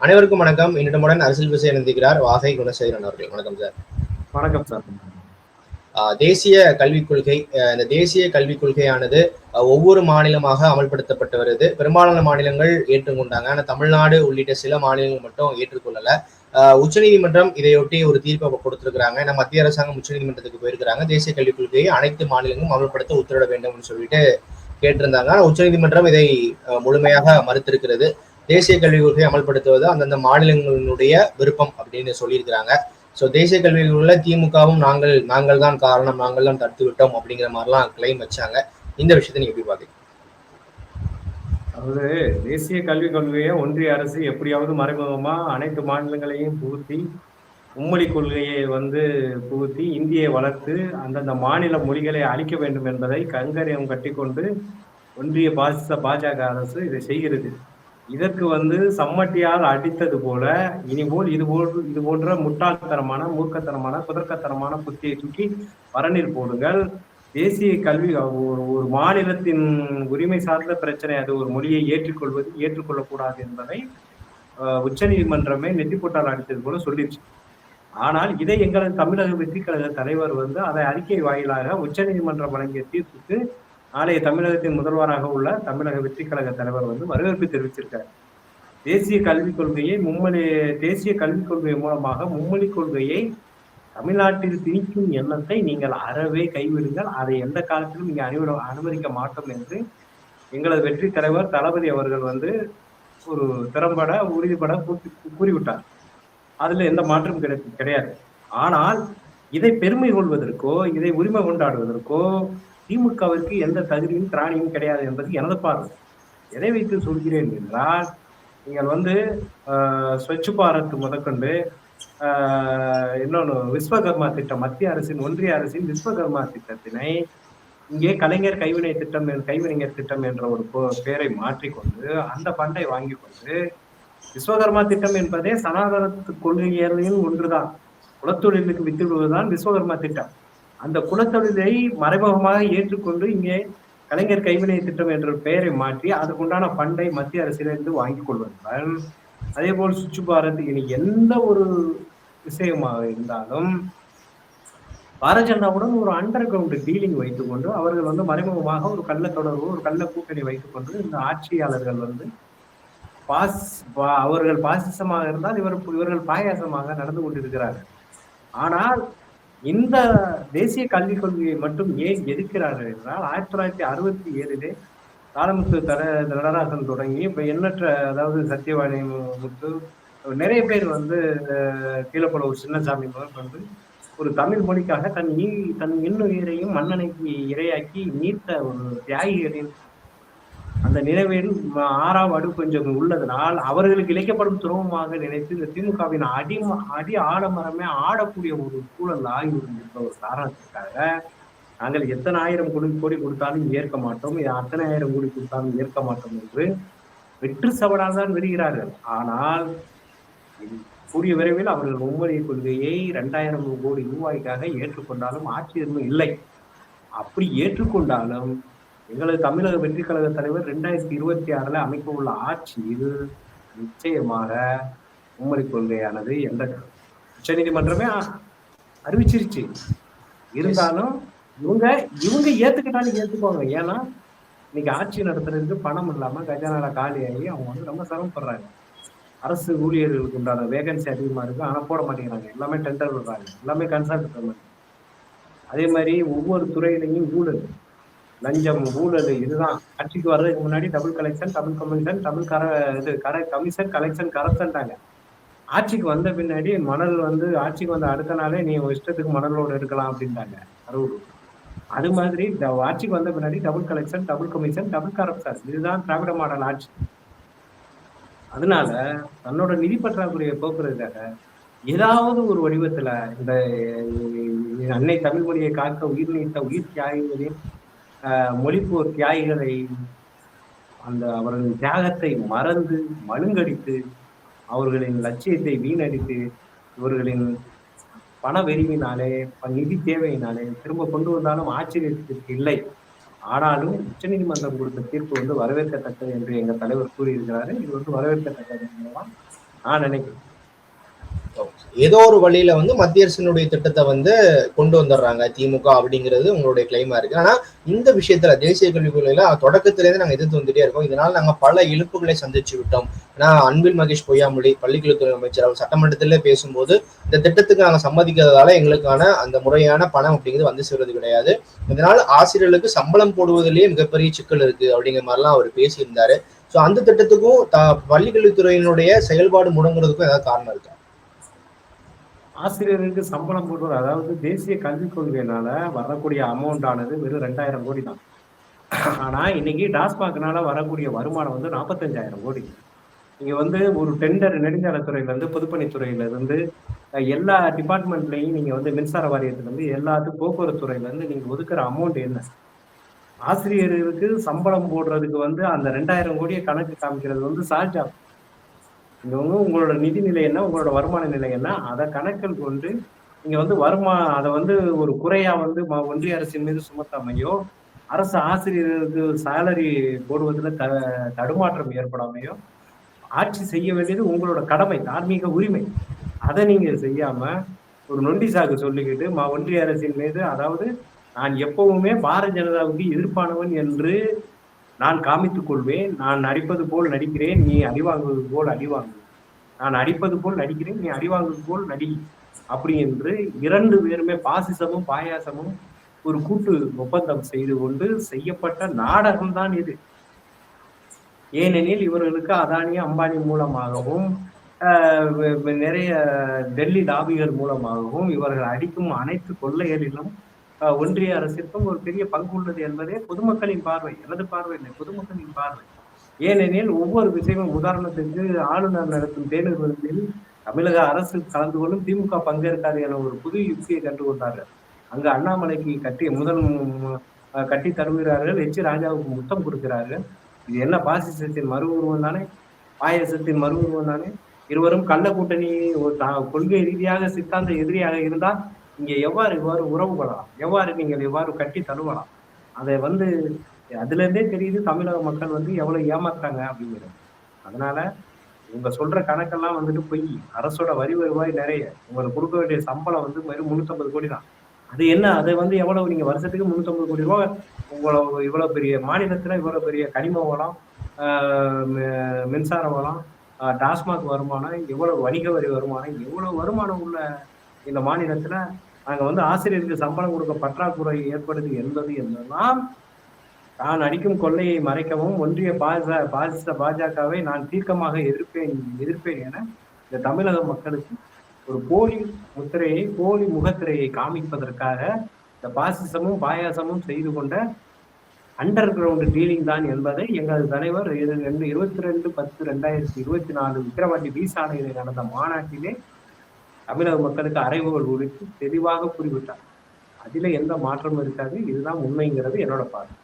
அனைவருக்கும் வணக்கம். என்னிடமுடன் அரசியல் விஷயம் எழுந்துகிறார் வாகை குணசேகரன் அவர்கள். வணக்கம் சார். வணக்கம் சார். தேசிய கல்விக் கொள்கை இந்த தேசிய கல்விக் கொள்கையானது ஒவ்வொரு மாநிலமாக அமல்படுத்தப்பட்டு வருது. பெரும்பாலான மாநிலங்கள் ஏற்றுக்கொண்டாங்க. ஆனா தமிழ்நாடு உள்ளிட்ட சில மாநிலங்கள் மட்டும் ஏற்றுக்கொள்ளல. ஆஹ் உச்சநீதிமன்றம் இதையொட்டி ஒரு தீர்ப்பை கொடுத்திருக்கிறாங்க. ஏன்னா மத்திய அரசாங்கம் உச்சநீதிமன்றத்துக்கு போயிருக்கிறாங்க. தேசிய கல்விக் கொள்கையை அனைத்து மாநிலங்களும் அமல்படுத்த உத்தரவிட வேண்டும்னு சொல்லிட்டு கேட்டிருந்தாங்க. ஆனா உச்சநீதிமன்றம் இதை முழுமையாக மறுத்திருக்கிறது. தேசிய கல்விக் கொள்கையை அமல்படுத்துவது அந்தந்த மாநிலங்களினுடைய விருப்பம் அப்படின்னு சொல்லியிருக்கிறாங்க. ஸோ தேசிய கல்விக் உள்ள திமுகவும் நாங்கள் நாங்கள் தான் காரணம் நாங்கள் தான் தடுத்து விட்டோம் அப்படிங்கிற மாதிரிலாம் கிளைம் வச்சாங்க. இந்த விஷயத்தை நீங்க எப்படி பாத்தீங்க அதாவது தேசிய கல்விக் கொள்கையை ஒன்றிய அரசு எப்படியாவது மறைமுகமா அனைத்து மாநிலங்களையும் புகுத்தி மும்மொழி கொள்கையை வந்து புகுத்தி இந்தியை வளர்த்து அந்தந்த மாநில மொழிகளை அழிக்க வேண்டும் என்பதை கங்கரியம் கட்டிக்கொண்டு ஒன்றிய பாசிச பாஜக அரசு இதை செய்கிறது. இதற்கு வந்து சம்மட்டியால் அடித்தது போல இனிபோல் இது போல் இது போன்ற முட்டாள்தனமான மூர்க்கத்தனமான குதர்க்கத்தனமான புத்தியை தூக்கி வரநீர் போடுங்கள். தேசிய கல்வி ஒரு ஒரு மாநிலத்தின் உரிமை சார்ந்த பிரச்சனை அது ஒரு மொழியை ஏற்றுக்கொள்வது ஏற்றுக்கொள்ளக்கூடாது என்பதை உச்ச நீதிமன்றமே நெட்டிப்போட்டால் அடித்தது போல சொல்லிடுச்சு. ஆனால் இதை எங்களது தமிழக வெற்றி கழக தலைவர் வந்து அதை அறிக்கை வாயிலாக உச்ச நீதிமன்றம் வழங்கிய தீர்ப்புக்கு நாளைய தமிழகத்தின் முதல்வராக உள்ள தமிழக வெற்றி கழக தலைவர் வந்து வரவேற்பு தெரிவிச்சிருக்கார் தேசிய கல்விக் கொள்கையை மும்மொழி தேசிய கல்விக் கொள்கை மூலமாக மும்மொழி கொள்கையை தமிழ்நாட்டில் திணிக்கும் எண்ணத்தை நீங்கள் அறவே கைவிடுங்கள். அதை எந்த காலத்திலும் நீங்கள் அறிவிட அனுமதிக்க மாட்டோம் என்று எங்களது வெற்றி தலைவர் தளபதி அவர்கள் வந்து ஒரு திறம்பட உறுதிப்பட கூறிவிட்டார். அதில் எந்த மாற்றம் கிடையாது. ஆனால் இதை பெருமை கொள்வதற்கோ இதை உரிமை கொண்டாடுவதற்கோ திமுகவிற்கு எந்த தகுதியும் திராணியும் கிடையாது என்பது எனது பார்வை. எதை வைத்து சொல்கிறேன் என்றால் நீங்கள் வந்து ஸ்வச் பாரத் முதற்கொண்டு இன்னொன்று விஸ்வகர்மா திட்டம் மத்திய அரசின் ஒன்றிய அரசின் விஸ்வகர்மா திட்டத்தினை இங்கே கலைஞர் கைவினை திட்டம் கைவினைஞர் திட்டம் என்ற ஒரு பெயரை மாற்றிக்கொண்டு அந்த பண்டை வாங்கி கொண்டு விஸ்வகர்மா திட்டம் என்பதே சனாதன கொள்கையிலும் ஒன்றுதான். குலத்தொழிலுக்கு வித்துவிடுவதுதான் விஸ்வகர்மா திட்டம். அந்த குலத்தொழிலை மறைமுகமாக ஏற்றுக்கொண்டு இங்கே கலைஞர் கைவினை திட்டம் என்ற பெயரை மாற்றி அதுக்குண்டான பண்டை மத்திய அரசிலிருந்து வாங்கிக் கொள்வதுடன் அதே போல் சுவிட்ச் பாரத் இனி எந்த ஒரு விஷயமாக இருந்தாலும் பாரதிய ஜனதாவுடன் ஒரு அண்டர் கிரவுண்ட் டீலிங் வைத்துக்கொண்டு அவர்கள் வந்து மறைமுகமாக ஒரு கள்ள தொடர்பு ஒரு கள்ள கூட்டணி வைத்துக்கொண்டு இந்த ஆட்சியாளர்கள் வந்து பாஸ் அவர்கள் பாசிசமாக இருந்தால் இவர் இவர்கள் பாயாசமாக நடந்து கொண்டிருக்கிறார்கள். ஆனால் இந்த தேசிய கல்விக் கொள்கையை மட்டும் ஏன் எதிர்க்கிறார்கள் என்றால் ஆயிரத்தி தொள்ளாயிரத்தி அறுபத்தி ஏழிலே காலமுத்து தர நடராசன் தொடங்கி இப்ப எண்ணற்ற அதாவது சத்தியவாணி முத்து நிறைய பேர் வந்து கீழப்பட ஒரு சின்னசாமி முதல் வந்து ஒரு தமிழ் மொழிக்காக தன் ஈ தன் இன்னுயிரையும் மன்னனைக்கு இரையாக்கி நீர்த்த ஒரு தியாகிகளின் அந்த நினைவில் ஆறாம் அடு கொஞ்சம் உள்ளதனால் அவர்களுக்கு இழைக்கப்படும் துரோகமாக நினைத்து இந்த திமுகவின் அடி அடி ஆடம்பரமே ஆடக்கூடிய ஒரு சூழல் ஆகியிருந்த ஒரு காரணத்திற்காக நாங்கள் எத்தனை ஆயிரம் கோடி கோடி கொடுத்தாலும் ஏற்க மாட்டோம் அத்தனை ஆயிரம் கோடி கொடுத்தாலும் ஏற்க மாட்டோம் என்று வெற்று சவடால் தான் வருகிறார்கள் ஆனால் கூடிய விரைவில் அவர்கள் மும்மொழி கொள்கையை இரண்டாயிரம் கோடி ரூபாய்க்காக ஏற்றுக்கொண்டாலும் ஆட்சி இல்லை. அப்படி ஏற்றுக்கொண்டாலும் எங்களது தமிழக வெற்றி கழக தலைவர் ரெண்டாயிரத்தி இருபத்தி ஆறுல அமைக்க உள்ள ஆட்சியில் நிச்சயமாக மும்மொழி கொள்கையானது எந்த உச்ச நீதிமன்றமே அறிவிச்சிருச்சு. இருந்தாலும் இவங்க இவங்க ஏத்துக்கிட்டாலும் ஏத்துக்குவாங்க. ஏன்னா இன்னைக்கு ஆட்சி நடத்துறதுக்கு பணம் இல்லாம கஜானால காலியாகி அவங்க வந்து ரொம்ப சிரமப்படுறாங்க. அரசு ஊழியர்களுக்கு உண்டான வேகன்சி அதிகமா இருக்கு. ஆனா போட மாட்டேங்கிறாங்க. எல்லாமே டெண்டர் விடுறாங்க. எல்லாமே கன்சல்ட் அதே மாதிரி ஒவ்வொரு துறையிலையும் ஊழல். லஞ்சம் ஊழல் இதுதான். ஆட்சிக்கு வர்றதுக்கு முன்னாடி double collection double commission Tamil கர இது கர கமிஷன் கலெக்ஷன் கரப்ஷன்ட்டாங்க. ஆட்சிக்கு வந்த பின்னாடி மணல் வந்து ஆட்சிக்கு வந்த அடுத்த நாளே நீ இஷ்டத்துக்கு மணலோடு எடுக்கலாம் அப்படின்ட்டாங்க அரூர் அது மாதிரி ஆட்சிக்கு வந்த பின்னாடி double collection double commission double corruption இதுதான் திராவிட மாடல் ஆட்சி. அதனால தன்னோட நிதி பற்றாக்குறையை போக்குறதுக்காக ஏதாவது ஒரு வடிவத்துல இந்த அன்னை தமிழ் மொழியை காக்க உயிர் நீத்த உயிர் தியாகிகளின் மொழிப்போர் தியாகிகளை அந்த அவர்களின் தியாகத்தை மறந்து மழுங்கடித்து அவர்களின் லட்சியத்தை வீணடித்து இவர்களின் பண வெறிவினாலே நிதி தேவையினாலே திரும்ப கொண்டு வந்தாலும் ஆச்சரியத்திற்கு இல்லை. ஆனாலும் உச்சநீதிமன்றம் கொடுத்த தீர்ப்பு வந்து வரவேற்கத்தக்கது என்று எங்கள் தலைவர் கூறியிருக்கிறாரு. இது வந்து வரவேற்கத்தக்கது மூலமா நான் நினைக்கிறேன். ஏதோ ஒரு வழியில வந்து மத்திய அரசினுடைய திட்டத்தை வந்து கொண்டு வந்துடுறாங்க திமுக அப்படிங்கிறது உங்களுடைய கிளைமா இருக்கு. ஆனா இந்த விஷயத்துல தேசிய கல்விக் கொள்கையில தொடக்கத்திலேருந்து நாங்க எதிர்த்து வந்துட்டே இருக்கோம். இதனால நாங்க பல இழுப்புகளை சந்திச்சு விட்டோம். ஆனா அன்பில் மகேஷ் பொய்யாமொழி பள்ளிக்கல்வித்துறை அமைச்சர் அவர் சட்டமன்றத்திலே பேசும்போது இந்த திட்டத்துக்கு நாங்க சம்மதிக்கிறதால எங்களுக்கான அந்த முறையான பணம் அப்படிங்கிறது வந்து சேர்றது கிடையாது. இதனால ஆசிரியர்களுக்கு சம்பளம் போடுவதிலேயே மிகப்பெரிய சிக்கல் இருக்கு அப்படிங்கிற மாதிரிலாம் அவர் பேசியிருந்தாரு. ஸோ அந்த திட்டத்துக்கும் த பள்ளிக்கல்வித்துறையினுடைய செயல்பாடு முடங்குறதுக்கும் ஏதாவது காரணம் இருக்கா? ஆசிரியருக்கு சம்பளம் போடுவது அதாவது தேசிய கல்விக் கொள்கையினால வரக்கூடிய அமௌண்ட் ஆனது வெறும் ரெண்டாயிரம் கோடி தான். ஆனா இன்னைக்கு டாஸ்மாக்னால வரக்கூடிய வருமானம் வந்து நாற்பத்தஞ்சாயிரம் கோடி. இங்க வந்து ஒரு டெண்டர் நெடுஞ்சாலைத்துறையில இருந்து பொதுப்பணித்துறையில இருந்து எல்லா டிபார்ட்மெண்ட்லையும் நீங்க வந்து மின்சார வாரியத்துல இருந்து எல்லாத்துக்கும் போக்குவரத்து துறையில இருந்து நீங்க ஒதுக்குற அமௌண்ட் என்ன? ஆசிரியர்களுக்கு சம்பளம் போடுறதுக்கு வந்து அந்த ரெண்டாயிரம் கோடியை கணக்கு காமிக்கிறது வந்து சாஜா ஆகும் இங்க வந்து உங்களோட நிதி நிலை என்ன உங்களோட வருமான நிலை என்ன? அதை கணக்கில் கொண்டு நீங்க வந்து வருமா அதை வந்து ஒரு குறையா வந்து ஒன்றிய அரசின் மீது சுமத்தாமையோ அரசு ஆசிரியர்களுக்கு சேலரி போடுவதில் த தடுமாற்றம் ஏற்படாமையோ ஆட்சி செய்ய வேண்டியது உங்களோட கடமை தார்மீக உரிமை. அதை நீங்க செய்யாம ஒரு நொண்டி சாக்கு சொல்லிக்கிட்டு மா ஒன்றிய அரசின் மீது அதாவது நான் எப்பவுமே பாரதிய ஜனதாவுக்கு எதிர்ப்பானவன் என்று நான் காமித்துக் கொள்வேன் நான் நடிப்பது போல் நடிக்கிறேன் நீ அடிவாங்குவது போல் அடிவாங்கு நான் அடிப்பது போல் நடிக்கிறேன் நீ அடிவாங்குவது போல் நடி. அப்படி என்று இரண்டு பேருமே பாசிசமும் பாயாசமும் ஒரு கூட்டு ஒப்பந்தம் செய்து கொண்டு செய்யப்பட்ட நாடகம் தான் இது. ஏனெனில் இவர்களுக்கு அதானி அம்பானி மூலமாகவும் ஆஹ் நிறைய டெல்லி லாபிகள் மூலமாகவும் இவர்கள் அடிக்கும் அனைத்து கொள்ளைகளிலும் ஒன்றிய அரசிற்கும் ஒரு பெரிய பங்கு உள்ளது என்பதே பொதுமக்களின் பார்வை எனது பார்வை இல்லை பொதுமக்களின் பார்வை. ஏனெனில் ஒவ்வொரு விஷயமும் உதாரணத்துக்கு ஆளுநர் நடத்தும் தேர்தல் விருந்தில் தமிழக அரசு கலந்து கொள்ளும் திமுக பங்கேற்காது என ஒரு புது யுக்தியை கண்டுகொண்டார்கள் அங்கு அண்ணாமலைக்கு கட்டி முதல் கட்டி தருகிறார்கள் எச். ராஜாவுக்கு முத்தம் கொடுக்கிறார்கள். இது என்ன பாசிசத்தின் மறு உருவம் தானே? பாயசத்தின் மறு உருவம் தானே? இருவரும் கள்ள கூட்டணி ஒரு கொள்கை ரீதியாக சித்தாந்த எதிரியாக இருந்தால் இங்கே எவ்வாறு இவ்வாறு உறவு கொள்ளலாம்? எவ்வாறு நீங்கள் எவ்வாறு கட்டி தழுவலாம்? அதை வந்து அதுல இருந்தே தெரியுது தமிழக மக்கள் வந்து எவ்வளவு ஏமாத்தாங்க அப்படிங்கிறது. அதனால இவங்க சொல்ற கணக்கெல்லாம் வந்துட்டு போய். அரசோட வரி வருவாய் நிறைய. உங்களுக்கு கொடுக்க வேண்டிய சம்பளம் வந்து வெறும் முன்னூத்தம்பது கோடி தான். அது என்ன? அதை வந்து எவ்வளவு நீங்க வருஷத்துக்கு முன்னூத்தம்பது கோடி ரூபாய்? உங்களை இவ்வளவு பெரிய மாநிலத்துல இவ்வளவு பெரிய கனிம வளம் மின்சார வளம் டாஸ்மாக் வருமானம் எவ்வளவு வணிக வரி வருமானம் எவ்வளவு வருமானம் உள்ள இந்த மாநிலத்துல அங்க வந்து ஆசிரியருக்கு சம்பளம் கொடுக்க பற்றாக்குறை ஏற்படுது என்பது என்பதெல்லாம் நான் அடிக்கும் கொள்ளையை மறைக்கவும் ஒன்றிய பாஜ பாசிச பாஜகவை நான் தீர்க்கமாக எதிர்ப்பேன் எதிர்ப்பேன் என இந்த தமிழக மக்களுக்கு ஒரு போலி முத்திரையை போலி முகத்திரையை காமிப்பதற்காக இந்த பாசிசமும் பாயாசமும் செய்து கொண்ட அண்டர் கிரவுண்ட் டீலிங் தான் என்பதை எங்களது தலைவர் ரெண்டு இருபத்தி ரெண்டு பத்து ரெண்டாயிரத்தி இருபத்தி நாலு விக்கிரவாண்டி பி சாலையில் நடந்த மாநாட்டிலே தமிழக மக்களுக்கு அறைவுகள் குறித்து தெளிவாக கூறிவிட்டார் அதில் எந்த மாற்றமும் இருக்காது. இதுதான் உண்மைங்கிறது என்னோட பார்வை.